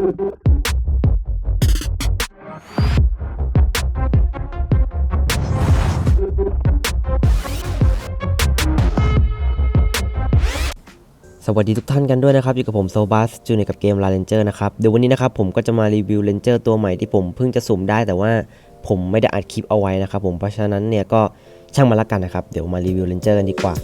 สวัสดีทุกท่านกันด้วยนะครับ อยู่กับผมโซบัสจูเนียกับเกมลาเรนเจอร์นะครับ เดี๋ยววันนี้นะครับผมก็จะมารีวิวเลนเจอร์ตัวใหม่ที่ผมเพิ่งจะสุ่มได้แต่ว่าผมไม่ได้อัดคลิปเอาไว้นะครับผมเพราะฉะนั้นเนี่ยก็ช่างมาละกันนะครับ เดี๋ยวมารีวิวเลนเจอร์กันดีกว่า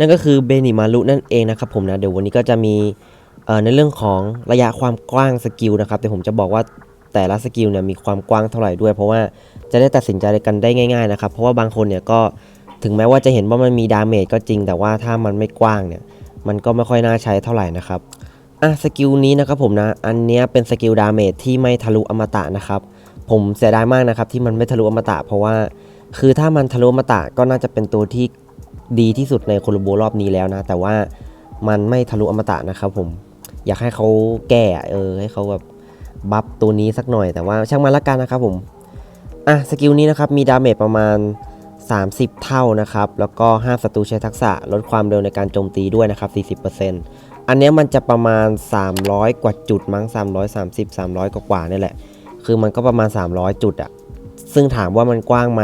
นั่นก็คือเบนิมารุนั่นเองนะครับผมนะ เดี๋ยววันนี้ก็จะมีในเรื่องของระยะความกว้างสกิลนะครับเดี๋ยวผมจะบอกว่าแต่ละสกิลเนี่ยมีความกว้างเท่าไหร่ด้วย เพราะว่าจะได้ตัดสินใจกันได้ง่ายๆนะครับเพราะว่าบางคนเนี่ยก็ถึงแม้ว่าจะเห็นว่ามันมีดาเมจก็จริง แต่ว่าถ้ามันไม่กว้างเนี่ยมันก็ไม่ค่อยน่าใช้เท่าไหร่นะครับอะสกิลนี้นะครับผมนะอันนี้เป็นสกิลดาเมจที่ไม่ทะลุอมตะนะครับผมเสียดายมากนะครับที่มันไม่ทะลุอมตะ เพราะว่าคือถ้ามันทะลุอมตะก็น่าจะเป็นตัวที่ ดีที่สุดในโคโลโบรอบนี้แล้วนะ แต่ว่ามันไม่ทะลุอมตะนะครับผมอยากให้เขาแก้เออให้เขาแบบบัฟตัวนี้สักหน่อยแต่ว่าช่างมันละกันนะครับผมอะสกิลนี้นะครับมีดาเมจประมาณ 30 เท่านะครับ แล้วก็ห้ามศัตรูใช้ทักษะลดความเร็วในการโจมตีด้วยนะครับ 40%อันเนี้มันจะประมาณ 300 กว่าจุดมั้ง 330 300 กว่ากว่านี่แหละ คือมันก็ประมาณ 300 จุดอะซึ่งถามว่ามันกว้างไหม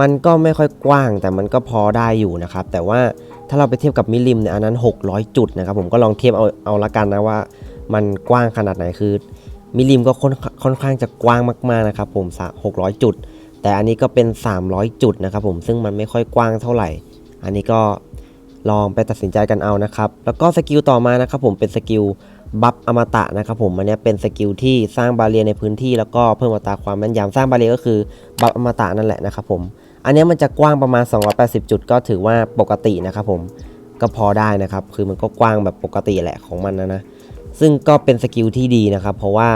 มันก็ไม่ค่อยกว้างแต่มันก็พอได้อยู่นะครับ แต่ว่าถ้าเราไปเทียบกับมิลิมเนี่ยอันนั้น 600 จุดนะครับ ผมก็ลองเทียบเอาเอาละกันนะว่า มันกว้างขนาดไหนคือ มิลิมก็ค่อนค่อนข้างจะกว้างมากๆนะครับ ผม600 จุด แต่อันนี้ก็เป็น 300 จุดนะครับ ผมซึ่งมันไม่ค่อยกว้างเท่าไหร่ อันนี้ก็ลองไปตัดสินใจกันเอานะครับ แล้วก็สกิลต่อมานะครับ ผมเป็นสกิลบัฟอมตะนะครับผมอันนี้เป็นสกิลที่สร้างบาเรียในพื้นที่แล้วก็เพิ่มอัตราความแม่นยำสร้างบาเรียก็คือบัฟอมตะนั่นแหละนะครับผม อันนี้มันจะกว้างประมาณ 280 จุดก็ถือว่าปกตินะครับผมก็พอได้นะครับ คือมันก็กว้างแบบปกติแหละของมันนะนะ ซึ่งก็เป็นสกิลที่ดีนะครับ เพราะว่า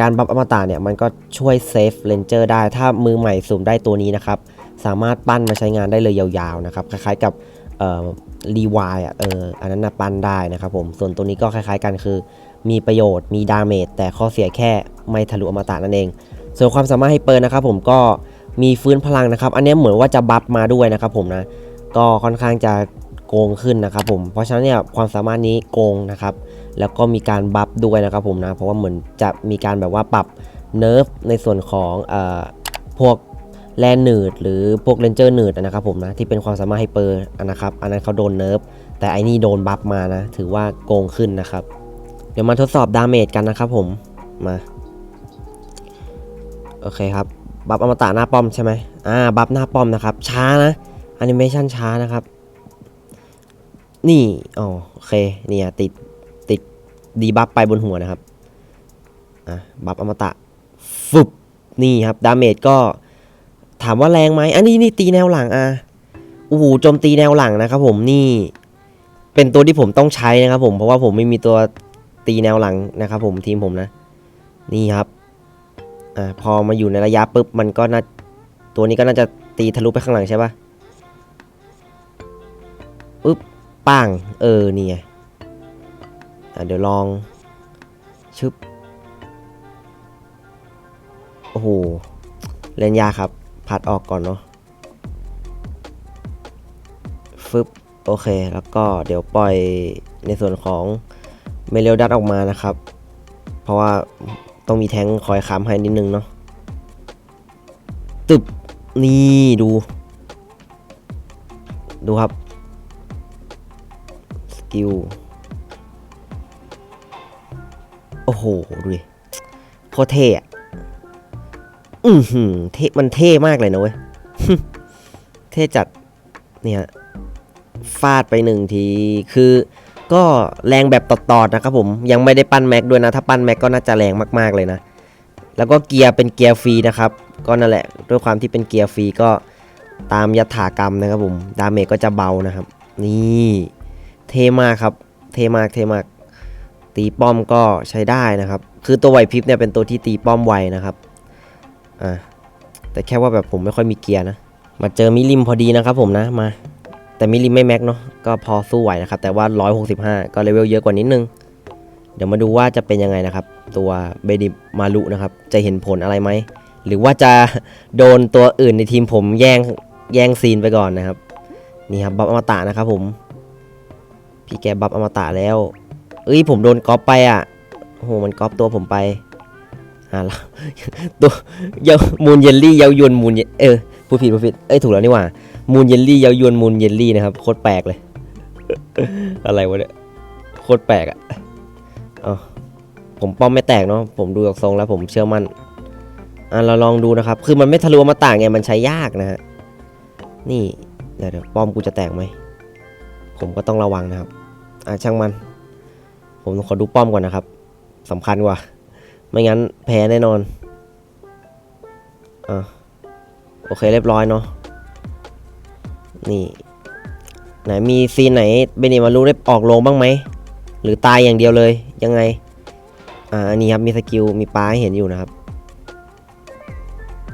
การบัฟอมตะเนี่ยมันก็ช่วยเซฟเลนเจอร์ได้ ถ้ามือใหม่สุ่มได้ตัวนี้นะครับ สามารถปั้นมาใช้งานได้เลยยาวๆนะครับ คล้ายๆกับรีวายอะเอออันนั้นนะปั้นได้นะครับผม ส่วนตัวนี้ก็คล้ายๆกันคือ มีประโยชน์มีดาเมจแต่ข้อเสียแค่ไม่ทะลุอมตะนั่นเอง ส่วนความสามารถให้เปิดนะครับผมก็ มีฟื้นพลังนะครับ อันนี้เหมือนว่าจะบัฟมาด้วยนะครับผมนะ ก็ค่อนข้างจะโกงขึ้นนะครับผม เพราะฉะนั้นเนี่ยความสามารถนี้โกงนะครับ แล้วก็มีการบัฟด้วยนะครับผมนะ เพราะว่าเหมือนจะมีการแบบว่าปรับเนิร์ฟในส่วนของเอ่อพวกแลนหนืดหรือพวกเลนเจอร์หนืดนะครับผมนะที่เป็นความสามารถไฮเปอร์นะครับ อันนั้นเขาโดนเนิร์ฟแต่ไอ้นี่โดนบัฟมานะ ถือว่าโกงขึ้นนะครับ เดี๋ยวมาทดสอบดาเมจกันนะครับผมมา โอเคครับ บัฟอมตะหน้าป้อมใช่ไหมอ่าบัฟหน้าป้อมนะครับ ช้านะแอนิเมชันช้านะครับ นี่อ๋อโอเคเนี่ยติดติดดีบัฟไปบนหัวนะครับอะบัฟอมตะฟึบนี่ครับดาเมจก็ถามว่าแรงไหมอันนี้นี่ตีแนวหลังอะโอ้โหโจมตีแนวหลังนะครับ ผมนี่เป็นตัวที่ผมต้องใช้นะครับ ผมเพราะว่าผมไม่มีตัวตีแนวหลังนะครับ ผมทีมผมนะ นี่ครับ อ่าพอมาอยู่ในระยะปุ๊บมันก็น่าตัวนี้ก็น่าจะตีทะลุไปข้างหลังใช่ปะปุ๊บปังเออนี่ไงอะเดี๋ยวลองชึบโอ้โหเล่นยากครับผัดออกก่อนเนาะฟึบโอเค แล้วก็เดี๋ยวปล่อยในส่วนของเมเลดัตออกมานะครับ เพราะว่า ต้องมีแท้งคอยค้ำให้นิดนึงเนาะตึบนี่ดู ดูครับ สกิล โอ้โห ดูดิโคตรเท่อะอือหือเท่มันเท่มากเลยนะเว้ย เท่จัด เนี่ย ฟาดไปหนึ่งที คือ ก็แรงแบบตอดๆนะครับผมยังไม่ได้ปั้นแม็กด้วยนะ ถ้าปั้นแม็กก็น่าจะแรงมากๆเลยนะ แล้วก็เกียร์เป็นเกียร์ฟรีนะครับ ก็นั่นแหละด้วยความที่เป็นเกียร์ฟรีก็ตามยถากรรมนะครับผมดาเมจก็จะเบานะครับ นี่เท่มากครับเท่มากเท่มากตีป้อมก็ใช้ได้นะครับ คือตัวไหวพริบเนี่ยเป็นตัวที่ตีป้อมไวนะครับอ่าแต่แค่ว่าแบบผมไม่ค่อยมีเกียร์นะ มาเจอมิลิมพอดีนะครับผมนะมา แต่มิลิไม่แม็กเนาะก็พอสู้ไหวนะครับ แต่ว่า 165 ก็เลเวลเยอะกว่านิดนึง เดี๋ยวมาดูว่าจะเป็นยังไงนะครับ ตัวเบดิมารุนะครับ จะเห็นผลอะไรไหม หรือว่าจะโดนตัวอื่นในทีมผมแย่งแย่งซีนไปก่อนนะครับ นี่ครับบัฟอมตะนะครับผม พี่แกบัฟอมตะแล้ว เอ้ยผมโดนก๊อปไปอะโอ้โหมันก๊อปตัวผมไปอ่าแล้วตัวเยามูนเยลลี่เยาวยวนมูนเยเออ ผู้ผิดผู้ผิด เอ้ยถูกแล้วนี่หว่า มูนเยลลี่เยาวยวนมูนเยลลี่นะครับโคตรแปลกเลย อะไรวะเนี่ยโคตรแปลกอะอ๋อผมป้อมไม่แตกเนาะผมดูจากทรงแล้วผมเชื่อมั่นอะเราลองดูนะครับ คือมันไม่ทะลุอมาต่างไงมันใช้ยากนะฮะนี่เดี๋ยวเดี๋ยวป้อมกูจะแตกไหมผมก็ต้องระวังนะครับ อะช่างมัน ผมขอดูป้อมก่อนนะครับสำคัญกว่า ไม่งั้นแพ้แน่นอนอะ โอเคเรียบร้อยเนาะนี่ไหนมีซีนไหนเบนิมารูได้ออกโรงบ้างไหมหรือตายอย่างเดียวเลยยังไงอ่าอันนี้ครับมีสกิลมีปลาให้เห็นอยู่นะครับ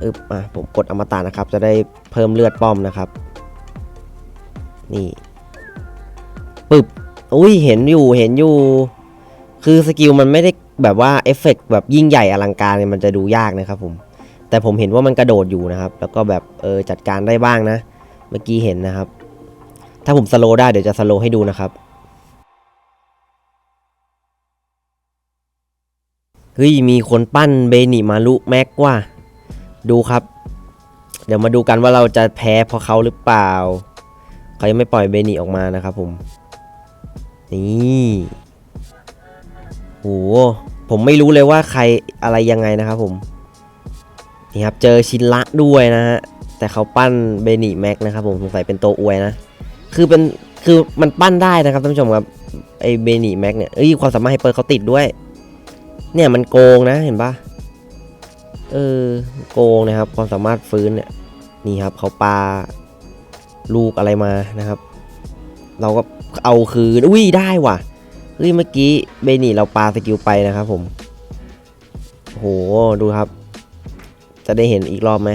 อึบอะผมกดอมตะนะครับ จะได้เพิ่มเลือดป้อมนะครับ นี่ปึบอุ้ยเห็นอยู่เห็นอยู่ คือสกิลมันไม่ได้แบบว่าเอฟเฟกต์แบบยิ่งใหญ่อลังการเนี่ยมันจะดูยากนะครับผม แต่ผมเห็นว่ามันกระโดดอยู่นะครับ แล้วก็แบบเออจัดการได้บ้างนะ เมื่อกี้เห็นนะครับ ถ้าผมสโลว์ได้เดี๋ยวจะสโลว์ให้ดูนะครับเฮ้ยมีคนปั้นเบนิมารุแม็กว่า ดูครับ เดี๋ยวมาดูกันว่าเราจะแพ้เพราะเขาหรือเปล่า เขายังไม่ปล่อยเบนิออกมานะครับผม นี่โหผมไม่รู้เลยว่าใครอะไรยังไงนะครับผม นี่ครับเจอชินละด้วยนะฮะแต่เขาปั้นเบนิแม็กนะครับผมสงสัยเป็นตัวอวยนะคือเป็นคือมันปั้นได้นะครับท่านผู้ชมครับไอเบนิแม็กเนี่ยเอ้ยความสามารถไฮเปอร์เขาติดด้วย เนี่ยมันโกงนะเห็นปะเออโกงนะครับ ความสามารถฟื้นเนี่ยนี่ครับเขาปาลูกอะไรมานะครับ เราก็เอาคืนอุ้ยได้ว่ะเฮ้ยเมื่อกี้เบนี่เราปาสกิลไปนะครับผมโอ้โหดูครับ จะได้เห็นอีกรอบไหม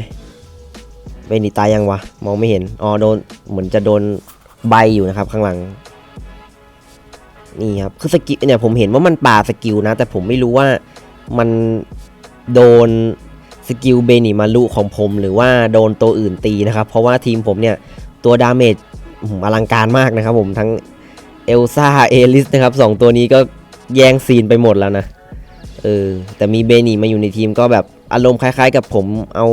เบนี่ตายยังวะ มองไม่เห็น อ๋อโดนเหมือนจะโดนใบอยู่นะครับ ข้างหลัง นี่ครับ คือสกิลเนี่ยผมเห็นว่ามันป่าสกิลนะ แต่ผมไม่รู้ว่ามันโดนสกิลเบนิมารุของผม หรือว่าโดนตัวอื่นตีนะครับ เพราะว่าทีมผมเนี่ย ตัวดาเมจอลังการมากนะครับผมทั้งเอลซ่าเอลิสนะครับสองตัวนี้ก็แย่งซีนไปหมดแล้วนะ เออ แต่มีเบนีมาอยู่ในทีมก็แบบ อารมณ์คล้าย ๆ กับผมเอา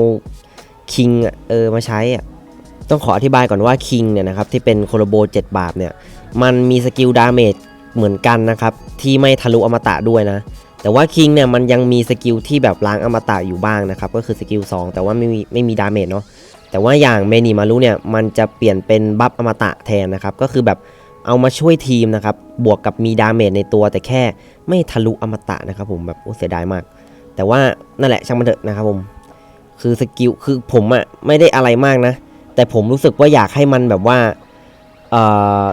คิงเออมาใช้อะต้องขออธิบายก่อนว่าคิงเนี่ยนะครับที่เป็นโคโลโบ 7 บาทเนี่ยมันมีสกิลดาเมจเหมือนกันนะครับที่ไม่ทะลุอมตะด้วยนะแต่ว่าคิงเนี่ยมันยังมีสกิลที่แบบล้างอมตะอยู่บ้างนะครับก็คือสกิล2แต่ว่าไม่มีไม่มีดาเมจเนาะแต่ว่าอย่างเมนิมารุเนี่ยมันจะเปลี่ยนเป็นบัฟอมตะแทนนะครับก็คือแบบเอามาช่วยทีมนะครับบวกกับมีดาเมจในตัวแต่แค่ไม่ทะลุอมตะนะครับผมแบบโอ้เสียดายมาก แต่ว่านั่นแหละช่างมันเถอะนะครับผมคือสกิลคือผมอะไม่ได้อะไรมากนะ แต่ผมรู้สึกว่าอยากให้มันแบบว่าเอ่อ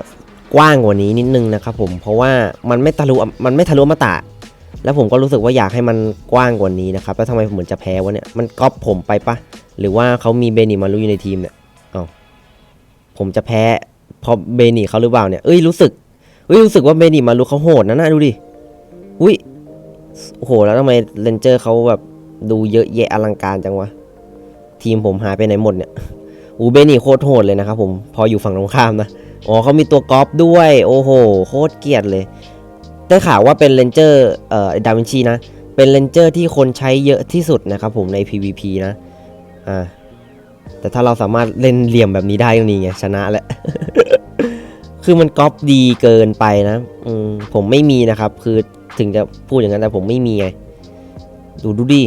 กว้างกว่านี้นิดนึงนะครับผมเพราะว่ามันไม่ทะลุมันไม่ทะลุอมตะ แล้วผมก็รู้สึกว่าอยากให้มันกว้างกว่านี้นะครับแล้วทำไมผมเหมือนจะแพ้วะเนี่ยมันก๊อปผมไปปะหรือว่าเขามีเบนิมารุอยู่ในทีมเนี่ยเอาผมจะแพ้พราะเบนิเขาหรือเปล่าเนี่ยเอ้ยรู้สึกเอ้ยรู้สึกว่าเบนิมารุเขาโหดนะน่าดูดิอุ้ย โอ้โห แล้วทำไมเรนเจอร์เขาแบบดูเยอะแยะอลังการจังวะ ทีมผมหายไปไหนหมดเนี่ยอูเบนิโคตรโหดเลยนะครับผมพออยู่ฝั่งตรงข้ามนะ อ๋อเขามีตัวก๊อปด้วย โอ้โห โคตรเกลียดเลยได้ข่าวว่าเป็นเลนเจอร์เอ่อดาวินชีนะ เป็นเลนเจอร์ที่คนใช้เยอะที่สุดนะครับผมใน PVP นะอ่าแต่ถ้าเราสามารถเล่นเหลี่ยมแบบนี้ได้ก็นี่ไงชนะแหละคือมันก๊อปดีเกินไปนะ อืมผมไม่มีนะครับ คือ ถึงจะพูดอย่างนั้นแต่ผมไม่มีไง ดูดูดิ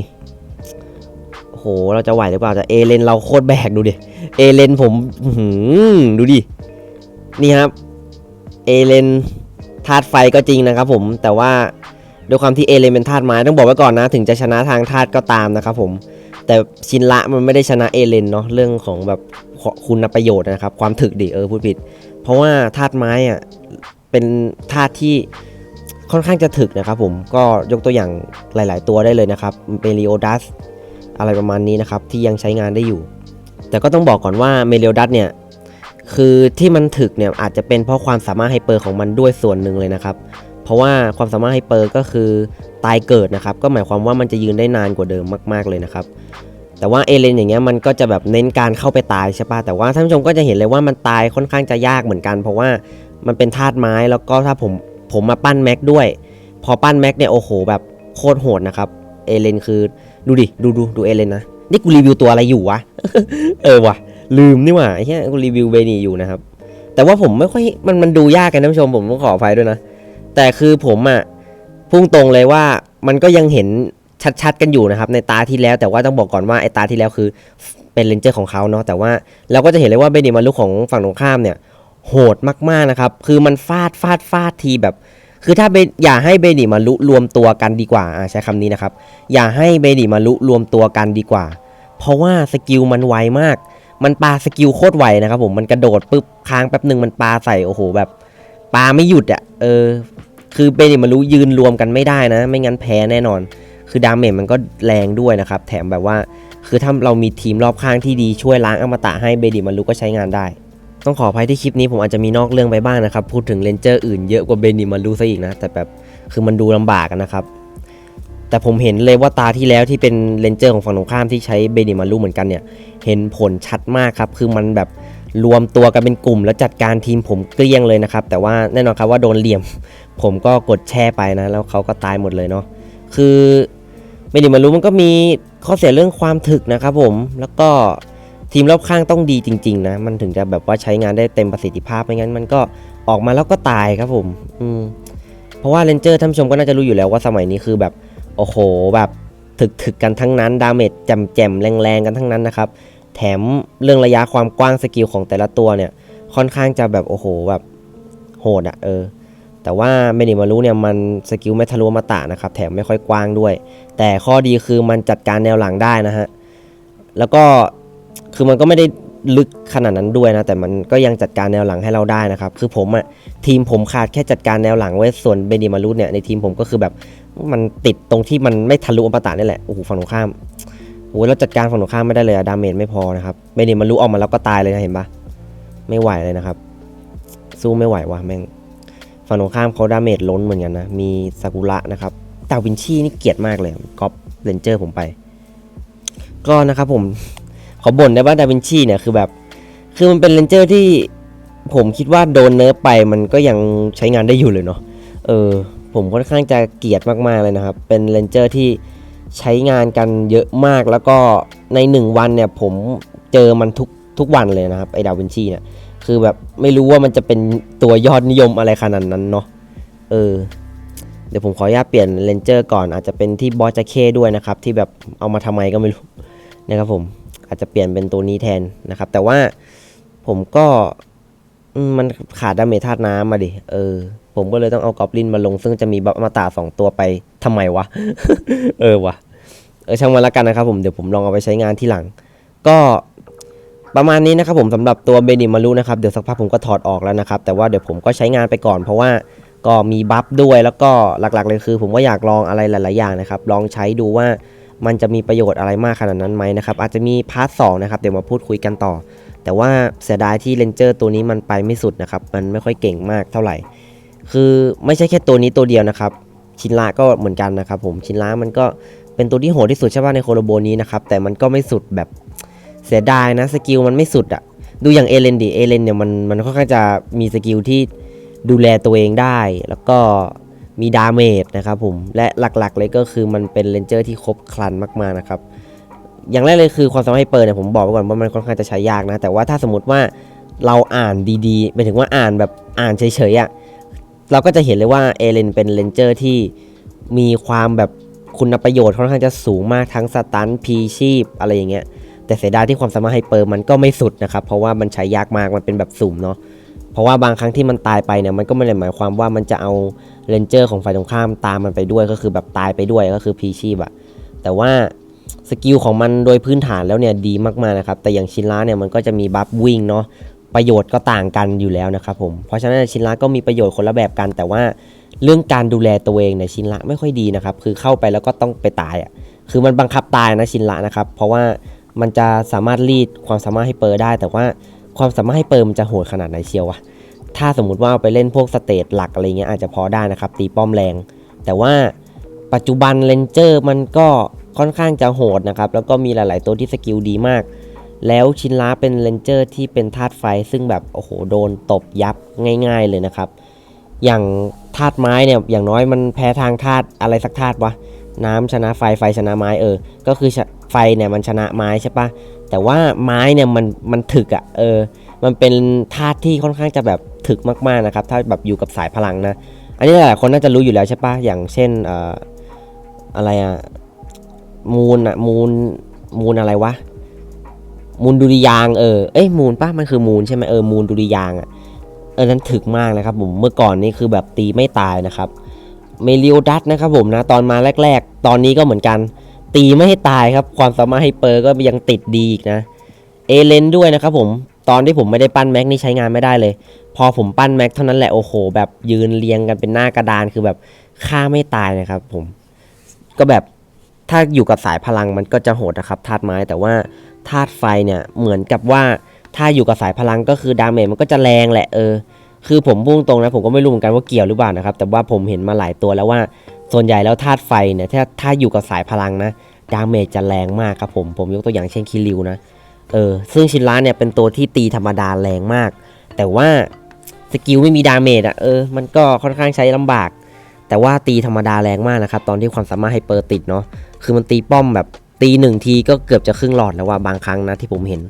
โอ้โห เราจะไหวหรือเปล่าแต่เอเลนเราโคตรแบกดูดิ เอเลนผมหือดูดิ นี่ครับ เอเลนธาตุไฟก็จริงนะครับผม แต่ว่าด้วยความที่เอเลนเป็นธาตุไม้ต้องบอกไว้ก่อนนะ ถึงจะชนะทางธาตุก็ตามนะครับผม แต่ชินละมันไม่ได้ชนะเอเลนเนาะเรื่องของแบบคุณประโยชน์นะครับ ความถึกดิเออพูดผิด เพราะว่าธาตุไม้อะเป็นธาตุที่ ค่อนข้างจะถึกนะครับผมก็ยกตัวอย่างหลาย ๆ ตัวได้เลยนะครับเมลิโอดัสอะไรประมาณนี้นะครับที่ยังใช้งานได้อยู่ แต่ก็ต้องบอกก่อนว่าเมลิโอดัสเนี่ยคือที่มันถึกเนี่ยอาจจะเป็นเพราะความสามารถไฮเปอร์ของมันด้วยส่วนหนึ่งเลยนะครับ เพราะว่าความสามารถไฮเปอร์ก็คือตายเกิดนะครับ ก็หมายความว่ามันจะยืนได้นานกว่าเดิมมาก ๆเลยนะครับ แต่ว่าเอเลนอย่างเงี้ยมันก็จะแบบเน้นการเข้าไปตายใช่ปะแต่ว่าท่านผู้ชมก็จะเห็นเลยว่ามันตายค่อนข้างจะยากเหมือนกัน เพราะว่ามันเป็นธาตุไม้แล้วก็ถ้าผม ผมมาปั้นแม็กด้วย พอปั้นแม็กเนี่ยโอ้โหแบบโคตรโหดนะครับ เอเลนคือดูดิ ดูดูดูเอเลนนะ นี่กูรีวิวตัวอะไรอยู่วะ เออวะลืมนี่หว่าไอ้เหี้ยกูรีวิวเบนี่อยู่นะครับ แต่ว่าผมไม่ค่อยมันมันดูยากกันท่านผู้ชมผมต้องขออภัยด้วยนะ แต่คือผมอะพุ่งตรงเลยว่ามันก็ยังเห็นชัดๆกันอยู่นะครับ ในตาที่แล้วแต่ว่าต้องบอกก่อนว่าไอ้ตาที่แล้วคือเป็นเลนเจอร์ของเขาเนาะแต่ว่าเราก็จะเห็นเลยว่าเบนิมารุกของฝั่งตรงข้ามเนี่ย โหดมากๆนะครับ คือมันฟาดฟาดฟาดทีแบบ คือถ้าเบอย่าให้เบนิมารุรวมตัวกันดีกว่าใช้คำนี้นะครับ อย่าให้เบนิมารุรวมตัวกันดีกว่า เพราะว่าสกิลมันไวมาก มันปาสกิลโคตรไวนะครับผม มันกระโดดปุ๊บค้างแป๊บหนึ่งมันปาใส่โอ้โหแบบปาไม่หยุดอะ่ะ เออ คือเบนิมารุยืนรวมกันไม่ได้นะ ไม่งั้นแพ้แน่นอน คือดาเมจมันก็แรงด้วยนะครับ แถมแบบว่า คือถ้าเรามีทีมรอบข้างที่ดีช่วยล้างอมตะให้เบนิมารุก็ใช้งานได้ ต้องขออภัยที่คลิปนี้ผมอาจจะมีนอกเรื่องไปบ้างนะครับ พูดถึงเลนเจอร์อื่นเยอะกว่าเบนิมารุซะอีกนะ แต่แบบคือมันดูลำบากนะครับ แต่ผมเห็นเลยว่าตาที่แล้วที่เป็นเลนเจอร์ของฝั่งตรงข้ามที่ใช้เบนิมารุเหมือนกันเนี่ย เห็นผลชัดมากครับ คือมันแบบรวมตัวกันเป็นกลุ่ม แล้วจัดการทีมผมเกลี้ยงเลยนะครับ แต่ว่าแน่นอนครับว่าโดนเหลี่ยม ผมก็กดแช่ไปนะ แล้วเขาก็ตายหมดเลยเนาะ คือเบนิมารุมันก็มีข้อเสียเรื่องความถึกนะครับผม แล้วก็ ทีมรอบข้างต้องดีจริง ๆ นะ มันถึงจะแบบว่าใช้งานได้เต็มประสิทธิภาพไม่งั้นมันก็ออกมาแล้วก็ตายครับผม อืมเพราะว่าเลนเจอร์ท่านผู้ชมก็น่าจะรู้อยู่แล้วว่าสมัยนี้คือแบบโอ้โหแบบถึกถึกกันทั้งนั้นดาเมจแจ่มแจ่มๆแรงๆกันทั้งนั้นนะครับ แถมเรื่องระยะความกว้างสกิลของแต่ละตัวเนี่ย ค่อนข้างจะแบบโอ้โหแบบโหดอะเออ แต่ว่าเมนิมารุเนี่ยมันสกิลไม่ทะลุมาตะนะครับ แถมไม่ค่อยกว้างด้วย แต่ข้อดีคือมันจัดการแนวหลังได้นะฮะ แล้วก็ คือมันก็ไม่ได้ลึกขนาดนั้นด้วยนะ แต่มันก็ยังจัดการแนวหลังให้เราได้นะครับ คือผมอะทีมผมขาดแค่จัดการแนวหลังไว้ส่วนเบนิมารุเนี่ยในทีมผมก็คือแบบมันติดตรงที่มันไม่ทะลุอมตะนี่แหละโอ้โหฝั่งตรงข้ามโอ้โหเราจัดการฝั่งตรงข้ามไม่ได้เลยอะดาเมจไม่พอนะครับเบนิมารุออกมาแล้วก็ตายเลยนะเห็นปะไม่ไหวเลยนะครับ สู้ไม่ไหวว่ะแม่งฝั่งตรงข้ามเขาดาเมจล้นเหมือนกันนะมีซากุระนะครับดาวินชีนี่เกลียดมากเลยก๊อปเลนเจอร์ผมไป ก็นะครับผม ขอบ่นได้ว่าดาวินชีเนี่ยคือแบบ คือมันเป็นเลนเจอร์ที่ผมคิดว่าโดนเนิร์ฟไปมันก็ยังใช้งานได้อยู่เลยเนาะเออผมค่อนข้างจะเกลียดมากๆเลยนะครับ เป็นเลนเจอร์ที่ใช้งานกันเยอะมากแล้วก็ในหนึ่งวันเนี่ยผมเจอมันทุกทุกวันเลยนะครับไอดาวินชีเนี่ยคือแบบไม่รู้ว่ามันจะเป็นตัวยอดนิยมอะไรขนาดนั้นเนาะเออเดี๋ยวผมขออนุญาตเปลี่ยนเลนเจอร์ก่อนอาจจะเป็นที่บอสจาเคด้วยนะครับ ที่แบบเอามาทำไมก็ไม่รู้นะครับผม อาจจะเปลี่ยนเป็นตัวนี้แทนนะครับ แต่ว่าผมก็มันขาดดาเมจธาตุน้ำมาดิ เออ ผมก็เลยต้องเอากอบลินมาลง ซึ่งจะมีบัฟมาตาสองตัวไปทำไมวะ เออวะ เออช่างมันละกันนะครับผม เดี๋ยวผมลองเอาไปใช้งานที่หลัง ก็ประมาณนี้นะครับผมสำหรับตัวเบนิมารุนะครับ เดี๋ยวสักพักผมก็ถอดออกแล้วนะครับ แต่ว่าเดี๋ยวผมก็ใช้งานไปก่อน เพราะว่าก็มีบัฟด้วย แล้วก็หลักๆเลยคือ ผมก็อยากลองอะไรหลาย ๆ อย่างนะครับ ลองใช้ดูว่า มันจะมีประโยชน์อะไรมากขนาดนั้นไหมนะครับ อาจจะมีพาร์ทสองนะครับ เดี๋ยวมาพูดคุยกันต่อ แต่ว่าเสียดายที่เลนเจอร์ตัวนี้มันไปไม่สุดนะครับ มันไม่ค่อยเก่งมากเท่าไหร่ คือไม่ใช่แค่ตัวนี้ตัวเดียวนะครับ ชินละก็เหมือนกันนะครับ ผม ชินละมันก็เป็นตัวที่โหดที่สุดใช่ป่ะในโคโลโบนี้นะครับ แต่มันก็ไม่สุดแบบเสียดายนะ สกิลมันไม่สุดอะดูอย่างเอเลนดิ เอเลนเนี่ยมันมันค่อนข้างจะมีสกิลที่ดูแลตัวเองได้ แล้วก็ มีดาเมจนะครับผม และหลักๆเลยก็คือมันเป็นเลนเจอร์ที่ครบครันมากๆนะครับ อย่างแรกเลยคือความสามารถไฮเปอร์เนี่ยผมบอกไว้ก่อนว่ามันค่อนข้างจะใช้ยากนะ แต่ว่าถ้าสมมติว่าเราอ่านดีๆหมายถึงว่าอ่านแบบอ่านเฉยๆอะ่ะเราก็จะเห็นเลยว่าเอเลนเป็นเลนเจอร์ที่มีความแบบคุณประโยชน์ค่อนข้างจะสูงมากทั้งสตันพีชีพอะไรอย่างเงี้ยแต่เสียดายที่ความสามารถไฮเปอร์มันก็ไม่สุดนะครับ เพราะว่ามันใช้ยากมากมันเป็นแบบสุ่มเนาะ เพราะว่าบางครั้งที่มันตายไปเนี่ยมันก็ไม่ได้หมายความว่ามันจะเอาเลนเจอร์ของฝ่ายตรงข้ามตามมันไปด้วยก็คือแบบตายไปด้วยก็คือพีชีพอะแต่ว่าสกิลของมันโดยพื้นฐานแล้วเนี่ยดีมากๆนะครับแต่อย่างชินล้าเนี่ยมันก็จะมีบัฟวิ่งเนาะประโยชน์ก็ต่างกันอยู่แล้วนะครับผมเพราะฉะนั้นชินล้าก็มีประโยชน์คนละแบบกัน แต่ว่าเรื่องการดูแลตัวเองเนี่ยชินละไม่ค่อยดีนะครับคือเข้าไปแล้วก็ต้องไปตายอะคือมันบังคับตายนะชินละนะครับเพราะว่ามันจะสามารถรีดความสามารถให้เปอร์ได้ แต่ว่า ความสามารถให้เปอร์มันจะโหดขนาดไหนเชียววะถ้าสมมุติว่าเอาไปเล่นพวกสเตจหลักอะไรเงี้ยอาจจะพอได้นะครับ ตีป้อมแรง แต่ว่าปัจจุบันเลนเจอร์มันก็ค่อนข้างจะโหดนะครับ แล้วก็มีหลาย ๆ ตัวที่สกิลดีมาก แล้วชินล้าเป็นเลนเจอร์ที่เป็นธาตุไฟ ซึ่งแบบโอ้โหโดนตบยับง่าย ๆ เลยนะครับ อย่างธาตุไม้เนี่ยอย่างน้อยมันแพ้ทางธาตุอะไรสักธาตุวะน้ำชนะไฟไฟชนะไม้เออ ก็คือ ไฟเนี่ยมันชนะไม้ใช่ปะแต่ว่าไม้เนี่ยมันมันถึกอะ่ะเออ มันเป็นธาตุที่ค่อนข้างจะแบบถึกมากๆนะครับ ถ้าแบบอยู่กับสายพลังนะ อันนี้หลายคนน่าจะรู้อยู่แล้วใช่ปะอย่างเช่นเอ่ออะไรอะมูนอะมูนมูนอะไรวะมูนดุริยางเออเอ้ยมูนปะมันคือมูนใช่ไหมเออมูนดุริยางค์อะเออนั้นถึกมากนะครับผมเมื่อก่อนนี่คือแบบตีไม่ตายนะครับเมลิโอดัสนะครับผมนะตอนมาแรก ๆ ตอนนี้ก็เหมือนกัน ตีไม่ให้ตายครับ ความสามารถให้เปอร์ก็ยังติดดีอีกนะ เอเลนด้วยนะครับผมตอนที่ผมไม่ได้ปั้นแม็กนี่ใช้งานไม่ได้เลย พอผมปั้นแม็กเท่านั้นแหละโอ้โห แบบยืนเรียงกันเป็นหน้ากระดานคือแบบฆ่าไม่ตายนะครับผมก็แบบถ้าอยู่กับสายพลังมันก็จะโหดนะครับธาตุไม้แต่ว่าธาตุไฟเนี่ยเหมือนกับว่าถ้าอยู่กับสายพลังก็คือดาเมจมันก็จะแรงแหละเออคือผมพุ่งตรงนะผมก็ไม่รู้เหมือนกันว่าเกี่ยวหรือเปล่านะครับแต่ว่าผมเห็นมาหลายตัวแล้วว่า ส่วนใหญ่แล้วธาตุไฟเนี่ยถ้าถ้าอยู่กับสายพลังนะดาเมจจะแรงมากครับผมผมยกตัวอย่างเช่นคิริวนะเออซึ่งชินร้านเนี่ยเป็นตัวที่ตีธรรมดาแรงมาก แต่ว่าสกิลไม่มีดาเมจอะเออมันก็ค่อนข้างใช้ลำบาก แต่ว่าตีธรรมดาแรงมากนะครับตอนที่ความสามารถให้เปิดติดเนาะคือมันตีป้อมแบบตีหนึ่งทีก็เกือบจะครึ่งหลอดแล้วว่าบางครั้งนะที่ผมเห็น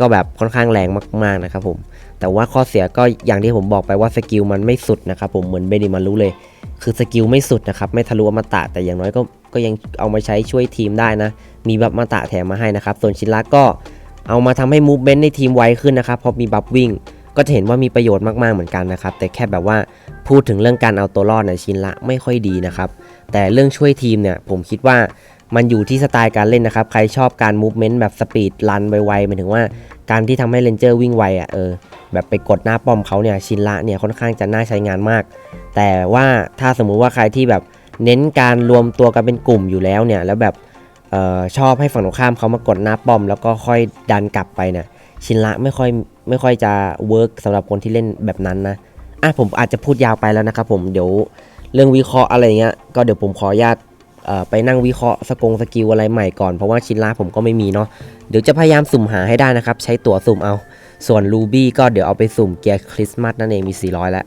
ก็แบบค่อนข้างแรงมากๆนะครับผมแต่ว่าข้อเสียก็อย่างที่ผมบอกไปว่าสกิลมันไม่สุดนะครับผมเหมือนเบนิมารู้เลย คือสกิลไม่สุดนะครับ ไม่ทะลุอมตะแต่อย่างน้อยก็ก็ยังเอามาใช้ช่วยทีมได้นะ มีบัฟมาตะแถมมาให้นะครับ ส่วนชินละก็เอามาทำให้มูฟเมนต์ในทีมไวขึ้นนะครับเพราะมีบัฟวิ่ง ก็จะเห็นว่ามีประโยชน์มากๆเหมือนกันนะครับ แต่แค่แบบว่าพูดถึงเรื่องการเอาตัวรอดในะชินละไม่ค่อยดีนะครับ แต่เรื่องช่วยทีมเนี่ยผมคิดว่า มันอยู่ที่สไตล์การเล่นนะครับ ใครชอบการมูฟเมนต์แบบสปีดรันไวๆหมายถึงว่าการที่ทำให้เลนเจอร์วิ่งไวอะเออแบบไปกดหน้าป้อมเขาเนี่ยชินละเนี่ยค่อนข้างจะน่าใช้งานมาก แต่ว่าถ้าสมมุติว่าใครที่แบบเน้นการรวมตัวกันเป็นกลุ่มอยู่แล้วเนี่ยแล้วแบบเออชอบให้ฝั่งตรงข้ามเขามากดหน้าป้อม แล้วก็ค่อยดันกลับไปเนี่ยชินละไม่ค่อยไม่ค่อยจะเวิร์กสำหรับคนที่เล่นแบบนั้นนะอะผมอาจจะพูดยาวไปแล้วนะครับผมเดี๋ยวเรื่องวิเคราะห์อะไรเงี้ยก็เดี๋ยวผมขออนุญาต ไปนั่งวิเคราะห์สกงสกิลอะไรใหม่ก่อนเพราะว่าชินลาผมก็ไม่มีเนาะเดี๋ยวจะพยายามสุ่มหาให้ได้นะครับ ใช้ตั๋วสุ่มเอา ส่วนลูบี้ก็เดี๋ยวเอาไปสุ่มเกียร์คริสต์มาสนั่นเองมี 400 แล้ว